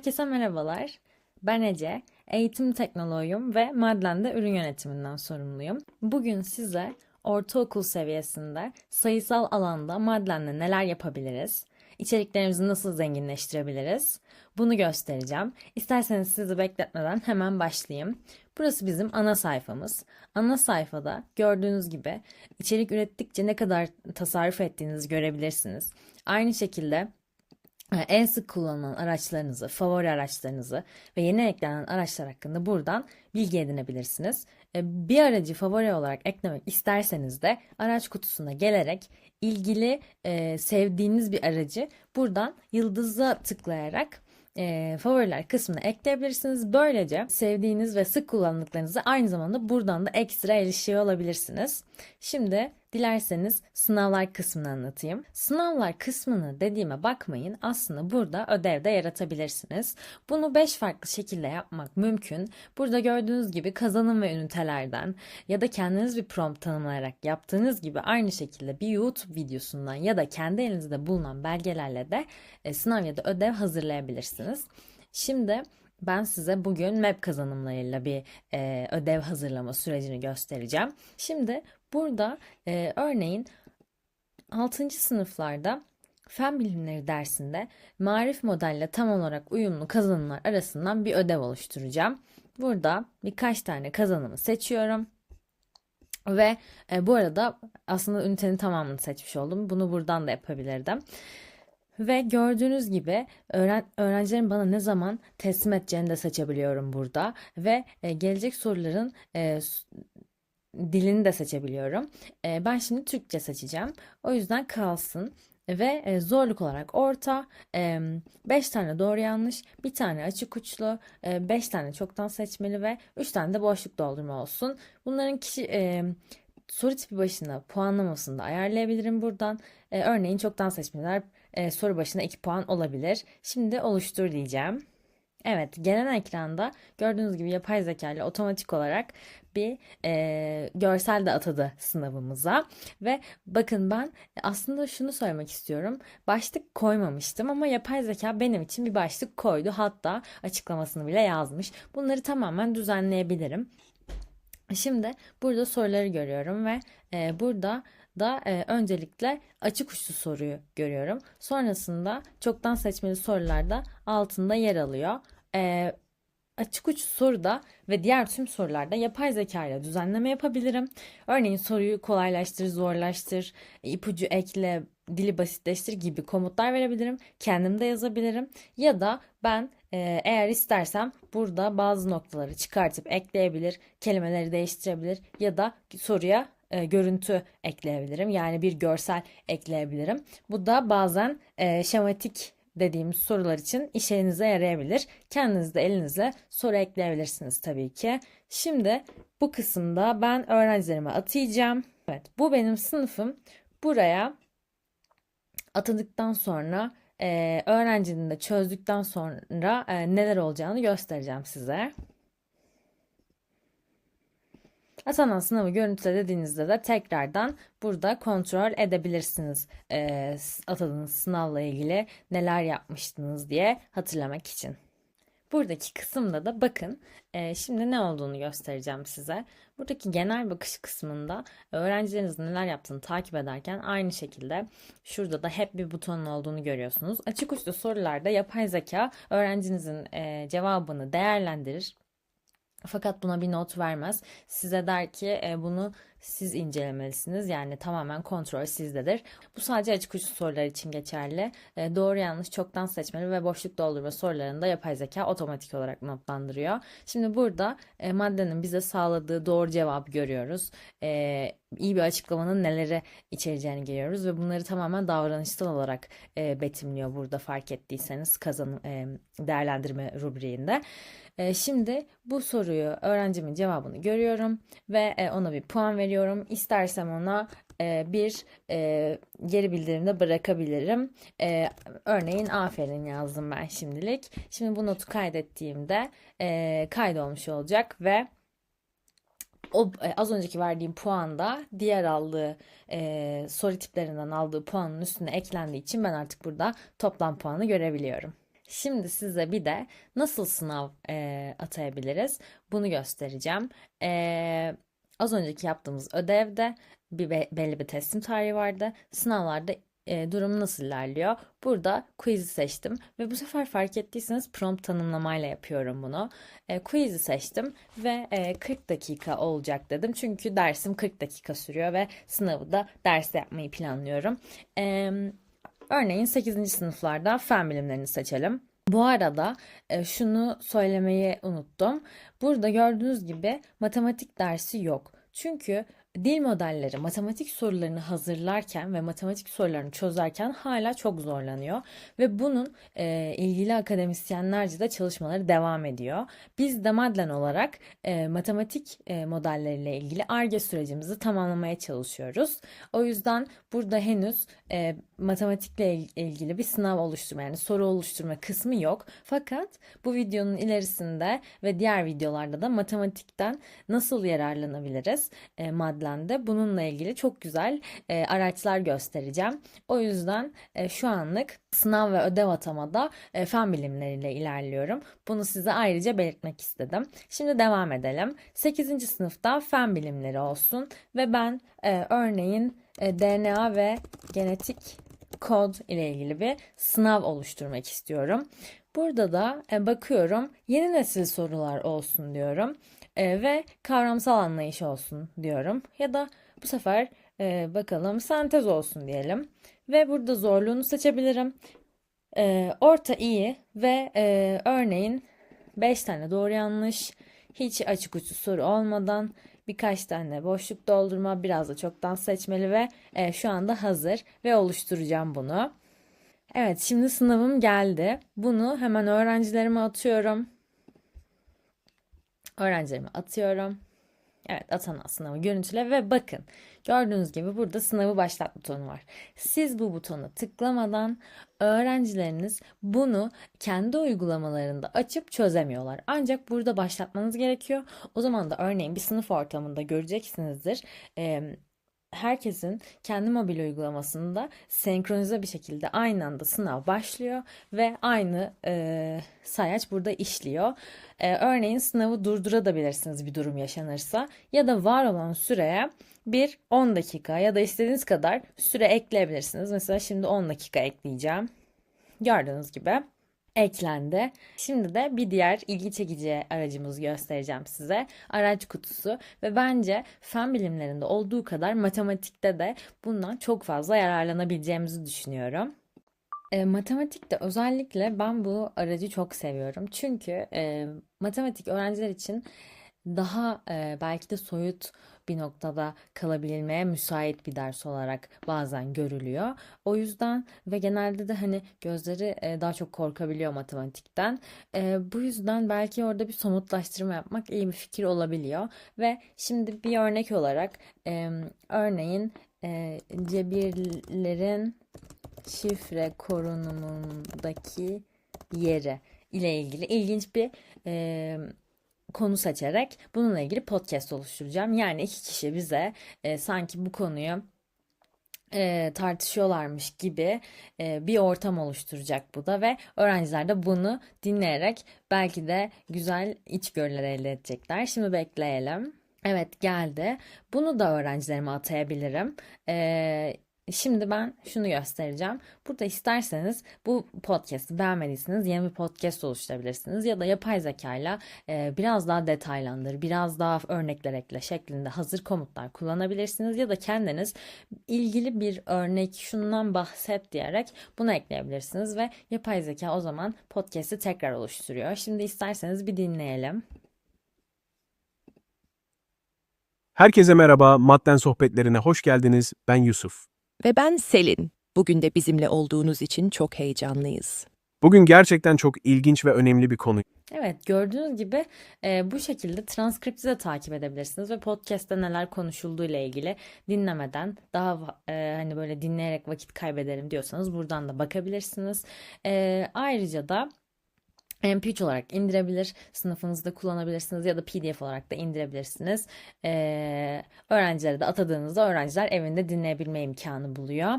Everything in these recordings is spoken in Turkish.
Herkese merhabalar. Ben Ece, eğitim teknoloğuyum ve Madlen'de ürün yönetiminden sorumluyum. Bugün size ortaokul seviyesinde sayısal alanda Madlen'le neler yapabiliriz, içeriklerimizi nasıl zenginleştirebiliriz bunu göstereceğim. İsterseniz sizi bekletmeden hemen başlayayım. Burası bizim ana sayfamız. Ana sayfada gördüğünüz gibi içerik ürettikçe ne kadar tasarruf ettiğinizi görebilirsiniz. Aynı şekilde en sık kullanılan araçlarınızı, favori araçlarınızı ve yeni eklenen araçlar hakkında buradan bilgi edinebilirsiniz. E, Bir aracı favori olarak eklemek isterseniz de araç kutusuna gelerek ilgili e, sevdiğiniz bir aracı buradan yıldıza tıklayarak e, favoriler kısmına ekleyebilirsiniz. Böylece sevdiğiniz ve sık kullandıklarınızı aynı zamanda buradan da ekstra erişiyor olabilirsiniz. Şimdi dilerseniz sınavlar kısmını anlatayım. Sınavlar kısmını dediğime bakmayın. Aslında burada ödevde yaratabilirsiniz. Bunu 5 farklı şekilde yapmak mümkün. Burada gördüğünüz gibi kazanım ve ünitelerden ya da kendiniz bir prompt tanımlayarak yaptığınız gibi aynı şekilde bir YouTube videosundan ya da kendi elinizde bulunan belgelerle de e, sınav ya da ödev hazırlayabilirsiniz. Şimdi ben size bugün map kazanımlarıyla bir e, ödev hazırlama sürecini göstereceğim. Şimdi burada e, örneğin 6. sınıflarda Fen bilimleri dersinde marif modelle tam olarak uyumlu kazanımlar arasından bir ödev oluşturacağım. Burada birkaç tane kazanımı seçiyorum. Ve e, bu arada aslında ünitenin tamamını seçmiş oldum. Bunu buradan da yapabilirdim. Ve gördüğünüz gibi öğren öğrencilerin bana ne zaman teslim edeceğini de seçebiliyorum burada. Ve e, gelecek soruların e, dilini de seçebiliyorum. E, ben şimdi Türkçe seçeceğim. O yüzden kalsın ve e, zorluk olarak orta 5 tane doğru yanlış bir tane açık uçlu 5 tane çoktan seçmeli ve 3 tane de boşluk doldurma olsun. Bunların kişi e, soru tipi başına puanlamasını da ayarlayabilirim buradan. E, örneğin çoktan seçmeler e, soru başına 2 puan olabilir. Şimdi oluştur diyeceğim. Evet, genel ekranda gördüğünüz gibi yapay zeka ile otomatik olarak bir e, görsel de atadı sınavımıza. Ve bakın ben aslında şunu söylemek istiyorum. Başlık koymamıştım ama yapay zeka benim için bir başlık koydu. Hatta açıklamasını bile yazmış. Bunları tamamen düzenleyebilirim. Şimdi burada soruları görüyorum ve e, burada da e, öncelikle açık uçlu soruyu görüyorum. Sonrasında çoktan seçmeli sorularda altında yer alıyor. E, açık uç soruda ve diğer tüm sorularda yapay zeka ile düzenleme yapabilirim. Örneğin soruyu kolaylaştır, zorlaştır, ipucu ekle, dili basitleştir gibi komutlar verebilirim. Kendim de yazabilirim. Ya da ben e, eğer istersem burada bazı noktaları çıkartıp ekleyebilir, kelimeleri değiştirebilir ya da soruya e, görüntü ekleyebilirim. Yani bir görsel ekleyebilirim. Bu da bazen e, şematik dediğimiz sorular için işinize yarayabilir. Kendiniz de elinizle soru ekleyebilirsiniz tabii ki. Şimdi bu kısımda ben öğrencilerime atayacağım. Evet bu benim sınıfım. Buraya atadıktan sonra e, öğrencinin de çözdükten sonra e, neler olacağını göstereceğim size. Atanan sınavı görüntüle dediğinizde de tekrardan burada kontrol edebilirsiniz e, atadığınız sınavla ilgili neler yapmıştınız diye hatırlamak için. Buradaki kısımda da bakın e, şimdi ne olduğunu göstereceğim size. Buradaki genel bakış kısmında öğrencilerinizin neler yaptığını takip ederken aynı şekilde şurada da hep bir butonun olduğunu görüyorsunuz. Açık uçlu sorularda yapay zeka öğrencinizin e, cevabını değerlendirir fakat buna bir not vermez. Size der ki e, bunu siz incelemelisiniz. Yani tamamen kontrol sizdedir. Bu sadece açık uçlu sorular için geçerli. E, doğru yanlış çoktan seçmeli ve boşluk doldurma sorularında yapay zeka otomatik olarak notlandırıyor. Şimdi burada e, maddenin bize sağladığı doğru cevabı görüyoruz. E, iyi bir açıklamanın neleri içereceğini görüyoruz ve bunları tamamen davranışsal olarak e, betimliyor burada fark ettiyseniz kazanım e, değerlendirme rubriğinde. E, şimdi bu soruyu öğrencimin cevabını görüyorum ve e, ona bir puan veriyorum. İstersem ona e, bir e, geri bildirimde bırakabilirim. E, örneğin aferin yazdım ben şimdilik. Şimdi bu notu kaydettiğimde e, kaydolmuş olacak ve o e, az önceki verdiğim puan da diğer aldığı e, soru tiplerinden aldığı puanın üstüne eklendiği için ben artık burada toplam puanı görebiliyorum. Şimdi size bir de nasıl sınav e, atayabiliriz bunu göstereceğim. E, az önceki yaptığımız ödevde bir be- belli bir teslim tarihi vardı. Sınavlarda e, durum nasıl ilerliyor? Burada quiz'i seçtim ve bu sefer fark ettiyseniz prompt tanımlamayla yapıyorum bunu. E, quiz'i seçtim ve e, 40 dakika olacak dedim. Çünkü dersim 40 dakika sürüyor ve sınavı da derste yapmayı planlıyorum. E, örneğin 8. sınıflarda fen bilimlerini seçelim. Bu arada e, şunu söylemeyi unuttum. Burada gördüğünüz gibi matematik dersi yok. Çünkü dil modelleri matematik sorularını hazırlarken ve matematik sorularını çözerken hala çok zorlanıyor ve bunun e, ilgili akademisyenlerce de çalışmaları devam ediyor. Biz de Madlen olarak e, matematik e, modelleriyle ilgili ARGE sürecimizi tamamlamaya çalışıyoruz. O yüzden burada henüz e, matematikle ilgili bir sınav oluşturma yani soru oluşturma kısmı yok. Fakat bu videonun ilerisinde ve diğer videolarda da matematikten nasıl yararlanabiliriz e, Madlen'de bununla ilgili çok güzel e, araçlar göstereceğim. O yüzden e, şu anlık sınav ve ödev atamada e, fen bilimleriyle ilerliyorum. Bunu size ayrıca belirtmek istedim. Şimdi devam edelim. 8. sınıfta fen bilimleri olsun ve ben e, örneğin e, DNA ve genetik kod ile ilgili bir sınav oluşturmak istiyorum. Burada da e, bakıyorum yeni nesil sorular olsun diyorum e, ve kavramsal anlayış olsun diyorum. Ya da bu sefer e, bakalım sentez olsun diyelim ve burada zorluğunu seçebilirim. E, orta iyi ve e, örneğin 5 tane doğru yanlış hiç açık uçlu soru olmadan birkaç tane boşluk doldurma, biraz da çoktan seçmeli ve e, şu anda hazır ve oluşturacağım bunu. Evet, şimdi sınavım geldi. Bunu hemen öğrencilerime atıyorum. Öğrencilerime atıyorum. Evet atanan sınavı görüntüle ve bakın gördüğünüz gibi burada sınavı başlat butonu var. Siz bu butona tıklamadan öğrencileriniz bunu kendi uygulamalarında açıp çözemiyorlar. Ancak burada başlatmanız gerekiyor. O zaman da örneğin bir sınıf ortamında göreceksinizdir. Ee, herkesin kendi mobil uygulamasında senkronize bir şekilde aynı anda sınav başlıyor ve aynı e, sayaç burada işliyor. E, örneğin sınavı durdurabilirsiniz bir durum yaşanırsa ya da var olan süreye bir 10 dakika ya da istediğiniz kadar süre ekleyebilirsiniz. Mesela şimdi 10 dakika ekleyeceğim. Gördüğünüz gibi eklendi. Şimdi de bir diğer ilgi çekici aracımızı göstereceğim size. Araç kutusu ve bence fen bilimlerinde olduğu kadar matematikte de bundan çok fazla yararlanabileceğimizi düşünüyorum. E, matematikte özellikle ben bu aracı çok seviyorum. Çünkü e, matematik öğrenciler için daha e, belki de soyut bir noktada kalabilmeye müsait bir ders olarak bazen görülüyor. O yüzden ve genelde de hani gözleri e, daha çok korkabiliyor matematikten. E, bu yüzden belki orada bir somutlaştırma yapmak iyi bir fikir olabiliyor. Ve şimdi bir örnek olarak e, örneğin cebirlerin şifre korunumundaki yeri ile ilgili ilginç bir konu seçerek bununla ilgili podcast oluşturacağım. Yani iki kişi bize e, sanki bu konuyu e, tartışıyorlarmış gibi e, bir ortam oluşturacak bu da ve öğrenciler de bunu dinleyerek belki de güzel içgörüler elde edecekler. Şimdi bekleyelim. Evet geldi. Bunu da öğrencilerime atayabilirim. Ee, Şimdi ben şunu göstereceğim. Burada isterseniz bu podcast'i beğenmediyseniz yeni bir podcast oluşturabilirsiniz. Ya da yapay zekayla e, biraz daha detaylandır, biraz daha örnekler ekle şeklinde hazır komutlar kullanabilirsiniz. Ya da kendiniz ilgili bir örnek şundan bahset diyerek bunu ekleyebilirsiniz. Ve yapay zeka o zaman podcast'i tekrar oluşturuyor. Şimdi isterseniz bir dinleyelim. Herkese merhaba, Madden sohbetlerine hoş geldiniz. Ben Yusuf. Ve ben Selin. Bugün de bizimle olduğunuz için çok heyecanlıyız. Bugün gerçekten çok ilginç ve önemli bir konu. Evet gördüğünüz gibi e, bu şekilde transkripti de takip edebilirsiniz ve podcast'te neler konuşulduğu ile ilgili dinlemeden daha e, hani böyle dinleyerek vakit kaybederim diyorsanız buradan da bakabilirsiniz. E, ayrıca da MP3 olarak indirebilir, sınıfınızda kullanabilirsiniz ya da PDF olarak da indirebilirsiniz. Ee, öğrencilere de atadığınızda öğrenciler evinde dinleyebilme imkanı buluyor.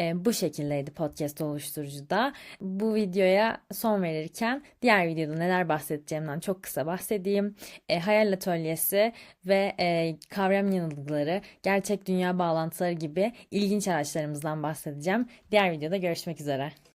Ee, bu şekildeydi podcast oluşturucuda. Bu videoya son verirken diğer videoda neler bahsedeceğimden çok kısa bahsedeyim. Ee, hayal atölyesi ve e, kavram yanılgıları, gerçek dünya bağlantıları gibi ilginç araçlarımızdan bahsedeceğim. Diğer videoda görüşmek üzere.